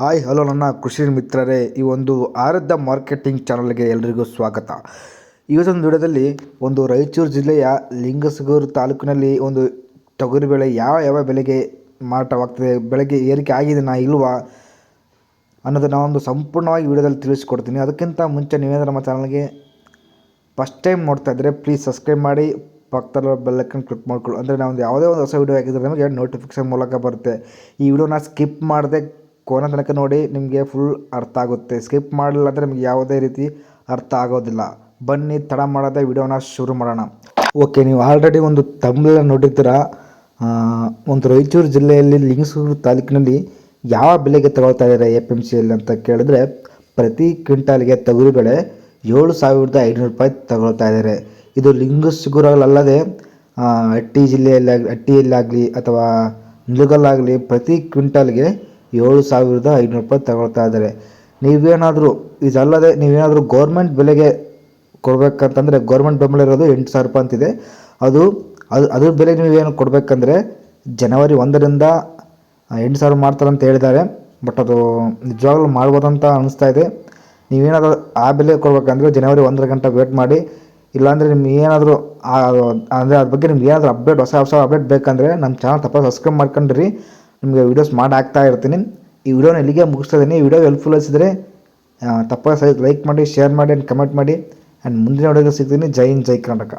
Hi, hello ನನ್ನ ಕೃಷಿ ಮಿತ್ರರೇ, ಈ ಒಂದು ಆರದ್ದ ಮಾರ್ಕೆಟಿಂಗ್ ಚಾನಲ್ಗೆ ಎಲ್ರಿಗೂ ಸ್ವಾಗತ. ಇವತ್ತೊಂದು ವಿಡಿಯೋದಲ್ಲಿ ಒಂದು ರಾಯಚೂರು ಜಿಲ್ಲೆಯ ಲಿಂಗಸಗೂರು ತಾಲೂಕಿನಲ್ಲಿ ಒಂದು ತೊಗರಿಬೇಳೆ ಯಾವ ಯಾವ ಬೆಳೆಗೆ ಮಾರಾಟವಾಗ್ತದೆ, ಬೆಳೆಗೆ ಏರಿಕೆ ಆಗಿದೆನಾ ಇಲ್ವಾ ಅನ್ನೋದನ್ನು ಒಂದು ಸಂಪೂರ್ಣವಾಗಿ ವಿಡಿಯೋದಲ್ಲಿ ತಿಳಿಸ್ಕೊಡ್ತೀನಿ. ಅದಕ್ಕಿಂತ ಮುಂಚೆ ನೀವೇ ನಮ್ಮ ಚಾನಲ್ಗೆ ಫಸ್ಟ್ ಟೈಮ್ ನೋಡ್ತಾ ಇದ್ದರೆ ಪ್ಲೀಸ್ ಸಬ್ಸ್ಕ್ರೈಬ್ ಮಾಡಿ ಪಕ್ಕದಲ್ಲಿ ಬೆಲ್ಲಕ್ಕನ್ನು ಕ್ಲಿಕ್ ಮಾಡ್ಕೊಳ್ಳಿ. ಅಂದರೆ ನಾವು ಯಾವುದೇ ಒಂದು ಹೊಸ ವಿಡಿಯೋ ಹಾಕಿದ್ರೆ ನಮಗೆ ನೋಟಿಫಿಕೇಶನ್ ಮೂಲಕ ಬರುತ್ತೆ. ಈ ವಿಡಿಯೋನ ಸ್ಕಿಪ್ ಮಾಡದೆ ಕೊನೆ ತನಕ ನೋಡಿ ನಿಮಗೆ ಫುಲ್ ಅರ್ಥ ಆಗುತ್ತೆ. ಸ್ಕಿಪ್ ಮಾಡಲಿಲ್ಲ ಅಂದರೆ ನಿಮಗೆ ಯಾವುದೇ ರೀತಿ ಅರ್ಥ ಆಗೋದಿಲ್ಲ. ಬನ್ನಿ, ತಡ ಮಾಡದೆ ವಿಡಿಯೋನ ಶುರು ಮಾಡೋಣ. ಓಕೆ ನೀವು ಆಲ್ರೆಡಿ ಒಂದು ತಮಿಳ ನೋಡಿದ್ದೀರ? ಒಂದು ರಾಯಚೂರು ಜಿಲ್ಲೆಯಲ್ಲಿ ಲಿಂಗಸೂರು ತಾಲೂಕಿನಲ್ಲಿ ಯಾವ ಬೆಲೆಗೆ ತಗೊಳ್ತಾ ಇದ್ದಾರೆ ಎ ಪಿ ಎಂ ಸಿಯಲ್ಲಿ ಅಂತ ಕೇಳಿದ್ರೆ, ಪ್ರತಿ ಕ್ವಿಂಟಾಲ್ಗೆ ತೊಗರಿ ಬೆಳೆ ಏಳು ಸಾವಿರದ ಐನೂರು ರೂಪಾಯಿ ತಗೊಳ್ತಾ ಇದ್ದಾರೆ. ಇದು ಲಿಂಗಸೂರಲ್ಲದೆ ಹಟ್ಟಿ ಜಿಲ್ಲೆಯಲ್ಲಿ ಹಟ್ಟಿಯಲ್ಲಾಗಲಿ ಅಥವಾ ನಿಲುಗಲ್ಲಾಗಲಿ ಪ್ರತಿ ಕ್ವಿಂಟಾಲ್ಗೆ ಏಳು ಸಾವಿರದ ಐನೂರು ರೂಪಾಯಿ ತಗೊಳ್ತಾ ಇದ್ದಾರೆ. ನೀವೇನಾದರೂ ಇದಲ್ಲದೆ ನೀವೇನಾದರೂ ಗೌರ್ಮೆಂಟ್ ಬೆಲೆಗೆ ಕೊಡಬೇಕಂತಂದರೆ ಗೌರ್ಮೆಂಟ್ ಬೆಂಬಲ ಇರೋದು ಎಂಟು ಸಾವಿರ ರೂಪಾಯಿ ಅಂತಿದೆ. ಅದು ಅದು ಅದ್ರ ಬೆಲೆ ನೀವೇನು ಕೊಡಬೇಕಂದ್ರೆ ಜನವರಿ ಒಂದರಿಂದ ಎಂಟು ಸಾವಿರ ಮಾಡ್ತಾರೆ ಅಂತ ಹೇಳಿದ್ದಾರೆ. ಬಟ್ ಅದು ನಿಜವಾಗ್ಲೂ ಮಾಡ್ಬೋದಂತ ಅನಿಸ್ತಾ ಇದೆ. ನೀವೇನಾದರೂ ಆ ಬೆಲೆ ಕೊಡಬೇಕಂದ್ರೆ ಜನವರಿ ಒಂದರ ಗಂಟೆ ವೇಟ್ ಮಾಡಿ. ಇಲ್ಲಾಂದರೆ ನಿಮ್ಗೆ ಏನಾದರೂ ಅಂದರೆ ಅದ್ರ ಬಗ್ಗೆ ನಿಮ್ಗೆ ಏನಾದರೂ ಅಪ್ಡೇಟ್ ಹೊಸ ಹೊಸ ಅಪ್ಡೇಟ್ ಬೇಕಂದರೆ ನಮ್ಮ ಚಾನಲ್ ತಪ್ಪ ಸಬ್ಸ್ಕ್ರೈಬ್ ಮಾಡ್ಕೊಂಡ್ರಿ. ನಿಮಗೆ ವೀಡಿಯೋಸ್ ಮಾಡಿ ಹಾಕ್ತಾ ಇರ್ತೀನಿ. ಈ ವಿಡಿಯೋನ ಇಲ್ಲಿಗೆ ಮುಗಿಸ್ತಾ ಇದ್ದೀನಿ ಈ ವಿಡಿಯೋ ಹೆಲ್ಪ್ಫುಲ್ ಅನಿಸಿದರೆ ತಪ್ಪಾಗಿ ಲೈಕ್ ಮಾಡಿ ಶೇರ್ ಮಾಡಿ ಆ್ಯಂಡ್ ಕಮೆಂಟ್ ಮಾಡಿ. ಆ್ಯಂಡ್ ಮುಂದಿನ ವಿಡಿಯೋಗೆ ಸಿಗ್ತೀನಿ. ಜೈ ಹಿಂದ್, ಜೈ ಕರ್ನಾಟಕ.